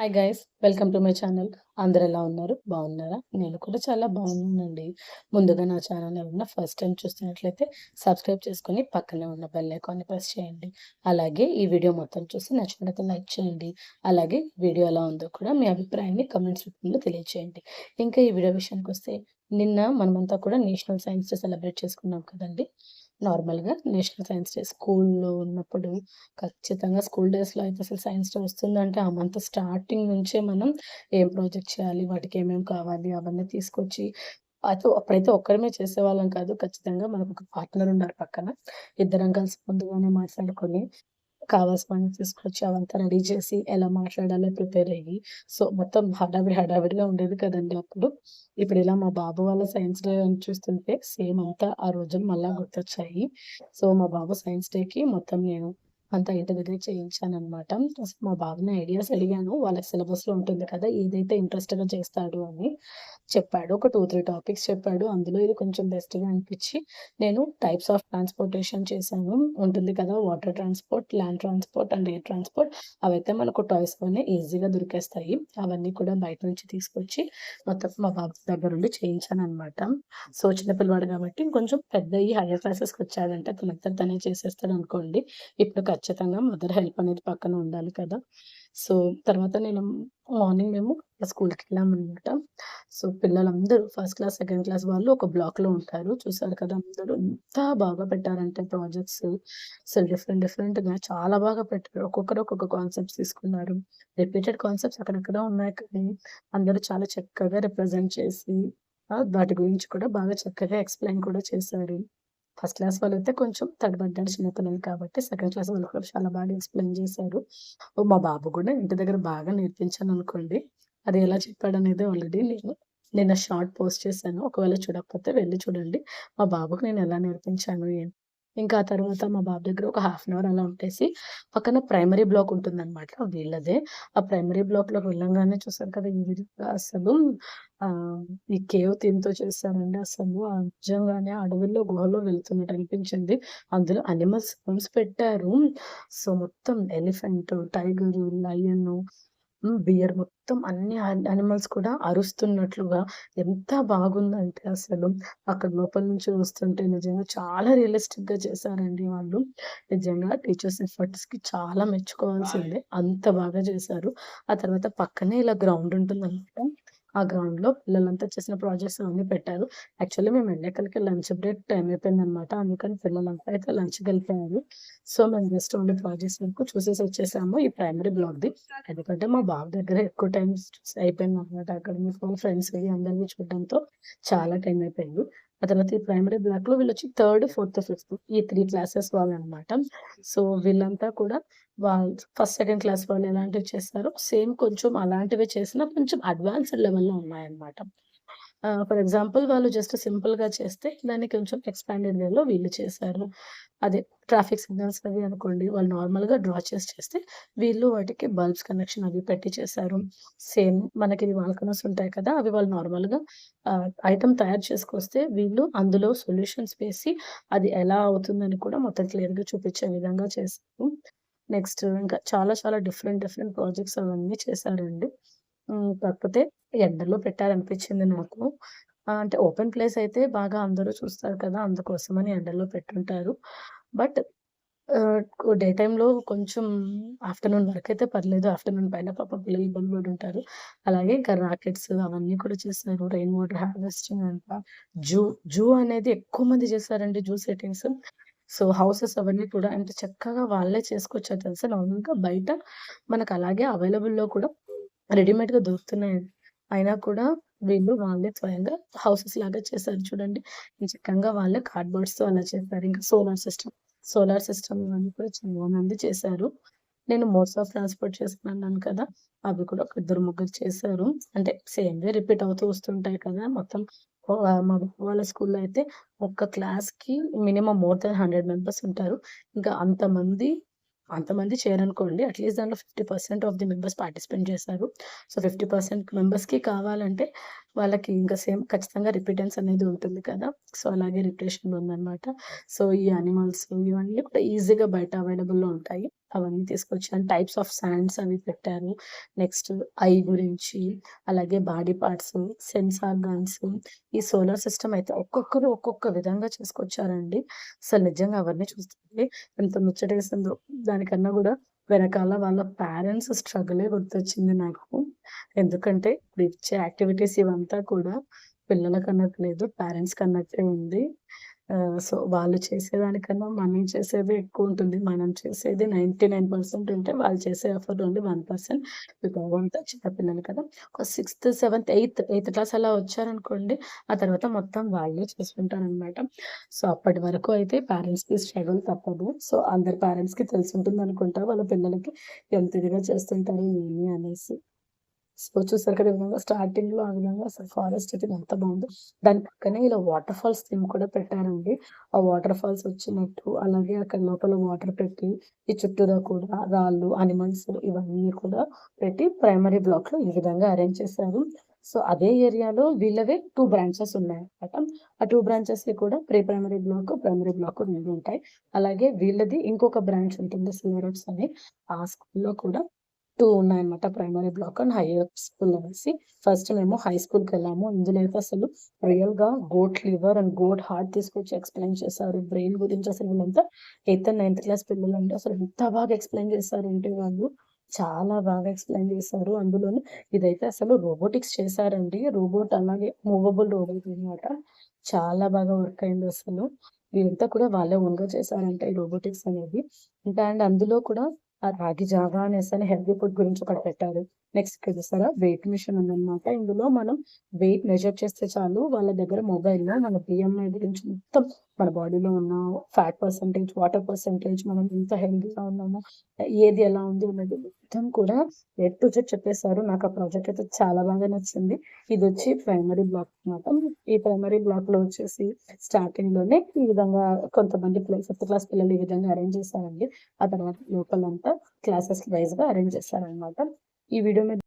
Hi guys welcome to my channel అందరు ఎలా ఉన్నారు? బాగున్నారా? నేను కూడా చాలా బాగున్నానండి. ముందుగా నా ఛానల్ ఏమన్నా ఫస్ట్ టైం చూస్తున్నట్లయితే సబ్స్క్రైబ్ చేసుకుని పక్కనే ఉన్న బెల్ ఐకాన్ని ప్రెస్ చేయండి. అలాగే ఈ వీడియో మొత్తం చూసి నచ్చినట్లయితే లైక్ చేయండి. అలాగే వీడియో ఎలా ఉందో కూడా మీ అభిప్రాయాన్ని కమెంట్స్ రూపంలో తెలియచేయండి. ఇంకా ఈ వీడియో విషయానికి వస్తే నిన్న మనమంతా కూడా నేషనల్ సైన్స్ డే సెలబ్రేట్ చేసుకున్నాం కదండి. నార్మల్గా నేషనల్ సైన్స్ డే స్కూల్లో ఉన్నప్పుడు ఖచ్చితంగా స్కూల్ డేస్లో అయితే అసలు సైన్స్ డే వస్తుందంటే ఆ మంత్ స్టార్టింగ్ నుంచే మనం ఏం ప్రాజెక్ట్ చేయాలి వాటికి ఏమేమి కావాలి అవన్నీ తీసుకొచ్చి అయితే అప్పుడైతే ఒక్కరమే చేసేవాళ్ళం కాదు. ఖచ్చితంగా మనకు ఒక పార్ట్నర్ ఉన్నారు పక్కన. ఇద్దరం కలిసి ముందుగానే మాట్లాడుకొని కావాల్సిన తీసుకొచ్చి అవంతా రెడీ చేసి ఎలా మాట్లాడాలో ప్రిపేర్ అయ్యి. సో మొత్తం హడావిడి హడావిడిగా ఉండేది కదండి అప్పుడు. ఇప్పుడు ఇలా మా బాబు వాళ్ళ సైన్స్ డే అని చూస్తుంటే సేమ్ అంతా ఆ రోజులు మళ్ళా గుర్తొచ్చాయి. సో మా బాబు సైన్స్ డేకి మొత్తం నేను అంతా ఇంటి దగ్గర చేయించాను అనమాట మా బాబుని ఐడియాస్ అడిగాను. వాళ్ళ సిలబస్లో ఉంటుంది కదా ఏదైతే ఇంట్రెస్ట్గా చేస్తాడు అని చెప్పాడు. ఒక టూ త్రీ టాపిక్స్ చెప్పాడు. అందులో ఇది కొంచెం బెస్ట్గా అనిపించి నేను టైప్స్ ఆఫ్ ట్రాన్స్పోర్టేషన్ చేశాను. ఉంటుంది కదా water transport land transport and air transport. అవైతే మనకు టాయ్స్ టాయ్స్లోనే ఈజీగా దొరికేస్తాయి. అవన్నీ కూడా బయట నుంచి తీసుకొచ్చి మొత్తం మా బాబు దగ్గర ఉండి చేయించాను అనమాట సో చిన్న పిల్లవాడు కాబట్టి ఇంకొంచెం పెద్ద ఈ హైయర్ క్లాసెస్కి వచ్చాడంటే తనంతా తనే చేసేస్తాడు అనుకోండి ఇప్పుడు ఖచ్చితంగా మదర్ హెల్ప్ అనేది పక్కన ఉండాలి కదా. సో తర్వాత నేను మార్నింగ్ మేము స్కూల్కి వెళ్ళామన్నమాట. సో పిల్లలందరూ ఫస్ట్ క్లాస్ సెకండ్ క్లాస్ వాళ్ళు ఒక బ్లాక్లో ఉంటారు. చూసారు కదా అందరూ ఎంత బాగా పెట్టారంటే ప్రాజెక్ట్స్. అసలు డిఫరెంట్ డిఫరెంట్గా చాలా బాగా పెట్టారు. ఒక్కొక్కరు ఒక్కొక్క కాన్సెప్ట్స్ తీసుకున్నారు. రిపీటెడ్ కాన్సెప్ట్స్ అక్కడక్కడ ఉన్నాయి కానీ అందరూ చాలా చక్కగా రిప్రజెంట్ చేసి వాటి గురించి కూడా బాగా చక్కగా ఎక్స్ప్లెయిన్ కూడా చేశారు. ఫస్ట్ క్లాస్ వాళ్ళు అయితే కొంచెం తడబడ్డాడు చిన్నపిల్లలు కాబట్టి సెకండ్ క్లాస్ వాళ్ళు కూడా చాలా బాగా ఎక్స్ప్లెయిన్ చేశారు. మా బాబు కూడా ఇంటి దగ్గర బాగా నేర్పించాను అనుకోండి. అది ఎలా చెప్పాడు అనేది ఆల్రెడీ నేను నిన్న షార్ట్ పోస్ట్ చేశాను. ఒకవేళ చూడకపోతే వెళ్ళి చూడండి. మా బాబుకు నేను ఎలా నేర్పించాను ఏంటి ఇంకా ఆ తర్వాత మా బాబు దగ్గర ఒక హాఫ్ అన్ అవర్ అలా ఉంటేసి పక్కన ప్రైమరీ బ్లాక్ ఉంటుందన్నమాట వీళ్ళదే ఆ ప్రైమరీ బ్లాక్లో వెళ్ళంగానే చూసారు కదా ఈ అసలు ఈ కేవ్ థీమ్‌తో చేశారండి అసలు. నిజంగానే అడవుల్లో, గుహలో వెళ్తున్నట్టు అనిపించింది. అందులో అనిమల్స్ ఫిల్మ్స్ పెట్టారు. సో, మొత్తం ఎలిఫెంట్, టైగర్ లయన్ బియర్ మొత్తం అన్ని అనిమల్స్ కూడా అరుస్తున్నట్లుగా ఎంత బాగుందంటే అసలు. అక్కడ లోపల నుంచి వస్తుంటే నిజంగా చాలా రియలిస్టిక్‌గా చేశారండి వాళ్ళు. నిజంగా టీచర్స్ ఎఫర్ట్స్‌కి చాలా మెచ్చుకోవాల్సిందే. అంత బాగా చేశారు. ఆ తర్వాత పక్కనే ఇలా గ్రౌండ్ ఉంటుందన్నమాట. ఆ గ్రౌండ్లో పిల్లలంతా చేసిన ప్రాజెక్ట్స్ అన్ని పెట్టారు. యాక్చువల్లీ మేము వెళ్ళేకలికి లంచ్ బ్రేక్ టైం అయిపోయింది అనమాట అందుకని పిల్లలంతా అయితే లంచ్‌కెళ్ళిపోయారు. సో, మేము జస్ట్ ఓన్లీ ప్రాజెక్ట్స్ వరకు చూసేసి వచ్చేసాము ఈ ప్రైమరీ బ్లాక్‌ది. ఎందుకంటే మా బాబు దగ్గర ఎక్కువ టైం అయిపోయింది అనమాట అక్కడ మీ ఫ్రెండ్స్ అందరినీ చూడడంతో చాలా టైం అయిపోయింది. ఆ తర్వాత ఈ ప్రైమరీ బ్లాక్‌లో వీళ్ళొచ్చి థర్డ్, ఫోర్త్, ఫిఫ్త్ ఈ త్రీ క్లాసెస్ వాళ్ళు అనమాట సో, వీళ్ళంతా కూడా వాళ్ళు ఫస్ట్, సెకండ్ క్లాస్ వాళ్ళు ఎలాంటివి చేస్తారో సేమ్ కొంచెం అలాంటివే చేసినా కొంచెం అడ్వాన్స్‌డ్ లెవెల్‌లో ఉన్నాయన్నమాట. ఫర్ ఎగ్జాంపుల్ వాళ్ళు జస్ట్ సింపుల్‌గా చేస్తే దాన్ని కొంచెం ఎక్స్‌పాండెడ్ వేలో వీళ్ళు చేశారు. అదే ట్రాఫిక్ సిగ్నల్స్ అవి అనుకోండి వాళ్ళు నార్మల్‌గా డ్రా చేసి చేస్తే వీళ్ళు వాటికి బల్బ్స్ కనెక్షన్ అవి పెట్టి చేశారు. సేమ్ మనకి వాల్కనస్ ఉంటాయి కదా! అవి వాళ్ళు నార్మల్‌గా ఐటమ్ తయారు చేసుకొస్తే వీళ్ళు అందులో సొల్యూషన్స్ వేసి అది ఎలా అవుతుందని కూడా మొత్తం క్లియర్‌గా చూపించే విధంగా చేశారు. నెక్స్ట్ ఇంకా చాలా చాలా డిఫరెంట్ డిఫరెంట్ ప్రాజెక్ట్స్ అవన్నీ చేశారండి. కాకపోతే ఎండలో పెట్టాలనిపించింది నాకు. అంటే ఓపెన్ ప్లేస్ అయితే బాగా అందరూ చూస్తారు కదా! అందుకోసమని ఎండలో పెట్టుంటారు. బట్ డే టైంలో కొంచెం ఆఫ్టర్‌నూన్ వరకు అయితే పర్లేదు. ఆఫ్టర్‌నూన్ పైన పాప పిల్లలు ఇబ్బంది పడి ఉంటారు. అలాగే ఇంకా రాకెట్స్ అవన్నీ కూడా చేస్తారు రెయిన్ వాటర్ హార్వెస్టింగ్ అంట. జూ జూ అనేది ఎక్కువ మంది చేస్తారండి జూ సెట్టింగ్స్. సో, హౌసెస్ అవన్నీ కూడా అంటే చక్కగా వాళ్ళే చేసుకొచ్చారు తెలుసా! నార్మల్‌గా బయట మనకు అలాగే అవైలబుల్‌లో కూడా రెడీమేడ్‌గా దొరుకుతున్నాయి. అయినా కూడా వీళ్ళు వాళ్ళే స్వయంగా హౌసెస్ లాగా చేశారు చూడండి. చక్కగా వాళ్ళే కార్డ్‌బోర్డ్స్‌తో అలా చేశారు. ఇంకా సోలార్ సిస్టమ్, సోలార్ సిస్టమ్ ఇవన్నీ కూడా చాలా మంది చేశారు. నేను మోడ్స్ ఆఫ్ ట్రాన్స్‌పోర్ట్ చేసుకున్నాను కదా! అవి కూడా ఒక ఇద్దరు, ముగ్గురు చేశారు. అంటే సేమ్ వే రిపీట్ అవుతూ వస్తుంటాయి కదా! మొత్తం మా వాళ్ళ స్కూల్‌లో అయితే ఒక్క క్లాస్‌కి minimum more than hundred members ఉంటారు. ఇంకా అంతమంది అంతమంది చేయరనుకోండి. అట్‌లీస్ట్ దాంట్లో fifty percent of the members participate చేశారు. సో, ఫిఫ్టీ పర్సెంట్ మెంబర్స్‌కి కావాలంటే వాళ్ళకి ఇంకా సేమ్ ఖచ్చితంగా రిపీటెన్స్ అనేది ఉంటుంది కదా! సో, అలాగే రిప్రేషన్ ఉందన్నమాట సో, ఈ యానిమల్స్ ఇవన్నీ కూడా ఈజీగా బయట అవైలబుల్‌లో ఉంటాయి. అవన్నీ తీసుకొచ్చాను. టైప్స్ ఆఫ్ శాండ్స్ అవి పెట్టారు. నెక్స్ట్ ఐ గురించి, అలాగే బాడీ పార్ట్స్, సెన్సార్ గన్స్ ఈ సోలార్ సిస్టమ్ అయితే ఒక్కొక్కరు ఒక్కొక్క విధంగా చేసుకొచ్చారండి. అసలు నిజంగా అవన్నీ చూస్తుంటే ఎంత ముచ్చటేసిందో. దానికన్నా కూడా వెనకాల వాళ్ళ పేరెంట్స్ స్ట్రగులే గుర్తొచ్చింది నాకు. ఎందుకంటే ఇప్పుడు ఇచ్చే యాక్టివిటీస్ ఇవంతా కూడా పిల్లలకన్నట్టు లేదు. పేరెంట్స్‌కి అన్నట్టే ఉంది. సో, వాళ్ళు చేసేదానికన్నా మనం చేసేది ఎక్కువ ఉంటుంది మనం చేసేది 99% ఉంటే వాళ్ళు చేసే effort only one percent because అంతా చిన్న పిల్లలు కదా! ఒక sixth, seventh, eighth, eighth class అలా వచ్చారనుకోండి, ఆ తర్వాత మొత్తం వాళ్ళే చేసుకుంటారనమాట. సో, అప్పటి వరకు అయితే పేరెంట్స్‌కి స్ట్రగుల్ తప్పదు. సో, అందరి పేరెంట్స్‌కి అనుకుంటారు వాళ్ళ పిల్లలకి ఎంత ఇదిగా చేస్తుంటారు ఏమి అనేసి. సో, చూసారు కదా! విధంగా స్టార్టింగ్లో ఆ విధంగా అసలు ఫారెస్ట్ అయితే ఎంత బాగుంది దాని పక్కనే ఇలా వాటర్ ఫాల్స్ థీమ్ కూడా పెట్టారండి. ఆ వాటర్ ఫాల్స్ వచ్చినట్టు, అలాగే అక్కడ లోపల వాటర్ పెట్టి, ఈ చుట్టూరా కూడా రాళ్ళు, అనిమల్స్ ఇవన్నీ కూడా పెట్టి ప్రైమరీ బ్లాక్లో ఈ విధంగా అరేంజ్ చేశారు. సో, అదే ఏరియాలో వీళ్ళవే టూ బ్రాంచెస్ ఉన్నాయి అనమాట ఆ టూ బ్రాంచెస్ కూడా pre primary block, primary block రెండు ఉంటాయి. అలాగే వీళ్ళది ఇంకొక బ్రాంచ్ ఉంటుంది సిల్వర్ అని. ఆ స్కూల్‌లో కూడా టూ ఉన్నాయన్నమాట. Primary block and higher school అనేసి. ఫస్ట్ మేము హై స్కూల్‌కెళ్ళాము. ఇందులో అయితే అసలు రియల్‌గా goat liver and goat heart తీసుకొచ్చి ఎక్స్‌ప్లెయిన్ చేశారు. బ్రెయిన్ గురించి అసలు వీళ్ళంతా ఎయిత్ అండ్ నైన్త్ క్లాస్ పిల్లలండి. అసలు ఎంత బాగా ఎక్స్‌ప్లెయిన్ చేశారంటే వాళ్ళు, చాలా బాగా ఎక్స్‌ప్లెయిన్ చేశారు. అందులోనూ ఇదైతే అసలు రోబోటిక్స్ చేశారండి. రోబోట్ అలాగే మూవబుల్ రోబోట్ అన్నమాట. చాలా బాగా వర్క్ అయింది అసలు ఇదంతా కూడా వాళ్ళే ఓన్‌గా చేశారంట ఈ రోబోటిక్స్ అనేది. ఇంకా అండ్ అందులో కూడా ఆ రాగి జావా అనేసని హెల్తీ ఫుడ్ గురించి ఒకటి పెట్టారు. నెక్స్ట్ ఇక్కడ చూస్తారా వెయిట్ మిషన్ ఉందన్నమాట. ఇందులో మనం వెయిట్ మెజర్ చేస్తే చాలు వాళ్ళ దగ్గర మొబైల్‌లో మన బిఎంఐ గురించి మొత్తం మన బాడీలో ఉన్న ఫ్యాట్ పర్సెంటేజ్, వాటర్ పర్సెంటేజ్, మనం ఎంత హెల్దీగా ఉన్నామో, ఏది ఎలా ఉంది అనేది మొత్తం కూడా ఏ టు జెడ్ చెప్పేశారు నాకు ఆ ప్రాజెక్ట్ అయితే చాలా బాగా నచ్చింది. ఇది వచ్చి ప్రైమరీ బ్లాక్ అన్నమాట. ఈ ప్రైమరీ బ్లాక్లో వచ్చేసి స్టార్టింగ్లోనే ఈ విధంగా కొంతమంది ఫిఫ్త్ క్లాస్ పిల్లలు ఈ విధంగా అరేంజ్ చేశారండి. ఆ తర్వాత లోకల్ అంతా క్లాసెస్ వైస్‌గా అరేంజ్ చేశారన్నమాట. ఈ వీడియో మీద